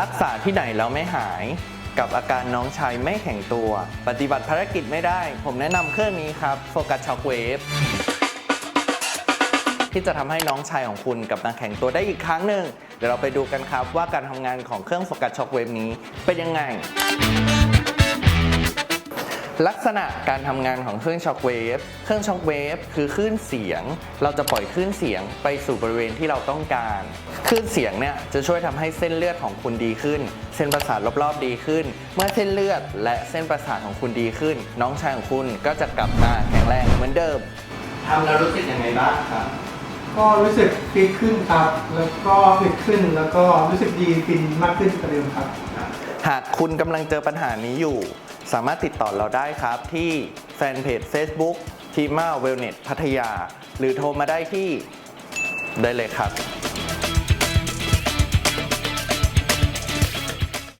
รักษาที่ไหนแล้วไม่หาย กับอาการน้องชายไม่แข็งตัว ปฏิบัติภารกิจไม่ได้ ผมแนะนำเครื่องนี้ครับโฟกัสช็อคเวฟที่จะทำให้น้องชายของคุณกลับมาแข็งตัวได้อีกครั้งหนึ่งเดี๋ยวเราไปดูกันครับว่าการทำงานของเครื่องโฟกัสช็อคเวฟนี้เป็นยังไง ลักษณะการทำงานของเครื่องช็อคเวฟ เครื่องช็อคเวฟคือคลื่นเสียง เราจะปล่อยคลื่นเสียงไปสู่บริเวณที่เราต้องการ คลื่นเสียงเนี่ยจะช่วยทำให้เส้นเลือดของคุณดีขึ้น เส้นประสาทรอบๆดีขึ้น เมื่อเส้นเลือดและเส้นประสาทของคุณดีขึ้น น้องชายของคุณก็จะกลับมาแข็งแรงเหมือนเดิมทำแล้วรู้สึกยังไงบ้างครับ ก็รู้สึกฟิตขึ้นครับ แล้วก็ฟิตขึ้น แล้วก็รู้สึกดีฟินมากขึ้นกว่าเดิมครับ หากคุณกำลังเจอปัญหานี้อยู่ สามารถติดต่อเราได้ครับที่แฟนเพจ Facebook ทีมาเวลเน็ตพัทยา หรือโทรมาได้ที่ได้เลยครับ